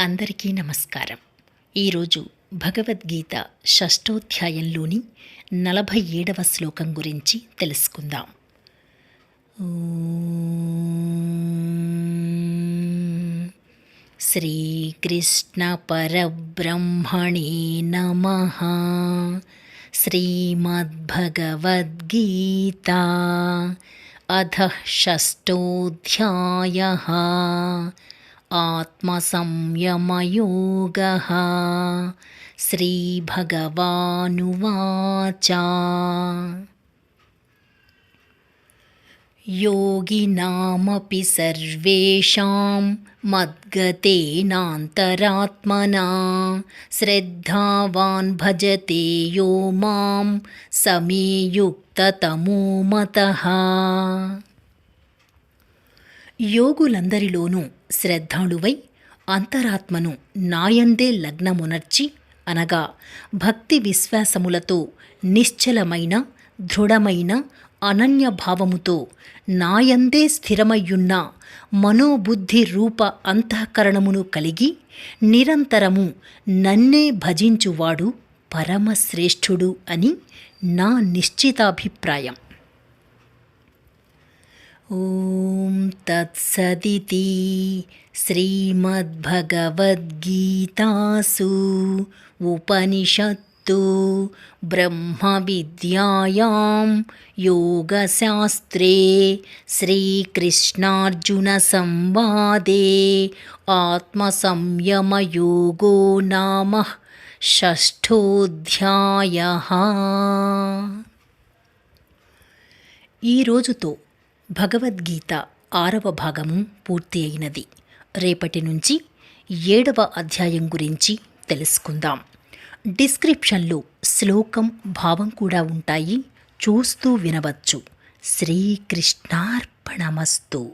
అందరికీ నమస్కారం. ఈరోజు భగవద్గీత షష్టోధ్యాయంలోని నలభై ఏడవ శ్లోకం గురించి తెలుసుకుందాం. శ్రీకృష్ణ పరబ్రహ్మణే నమ. శ్రీమద్భగవద్గీతా అధ షష్టోధ్యాయ. आत्मसंयमयोगः। श्रीभगवानुवाच। योगिनामपि सर्वेषां मद्गतेनान्तरात्मना। श्रद्धावान् भजते यो मां समे युक्ततमो मतः యోగులందరిలోనూ శ్రద్ధాళువై అంతరాత్మను నాయందే లగ్నమునర్చి అనగా భక్తి విశ్వాసములతో నిశ్చలమైన దృఢమైన అనన్య భావముతో నాయందే స్థిరమయ్యున్న మనోబుద్ధి రూప అంతఃకరణమును కలిగి నిరంతరము నన్నే భజించువాడు పరమశ్రేష్ఠుడు అని నా నిశ్చితాభిప్రాయం. ॐ तत्सदिति श्रीमद्भगवद्गीतासु उपनिषत्तु ब्रह्मविद्यायां योगशास्त्रे श्रीकृष्णार्जुनसंवादे आत्मसंयमयोगो नाम షష్ఠోధ్యాయ ఈ రోజుతో భగవద్గీత ఆరవ భాగము పూర్తి అయినది రేపటి నుంచి ఏడవ అధ్యాయం గురించి తెలుసుకుందాం. డిస్క్రిప్షన్లో శ్లోకం భావం కూడా ఉంటాయి. చూస్తూ వినవచ్చు. శ్రీకృష్ణార్పణమస్తు.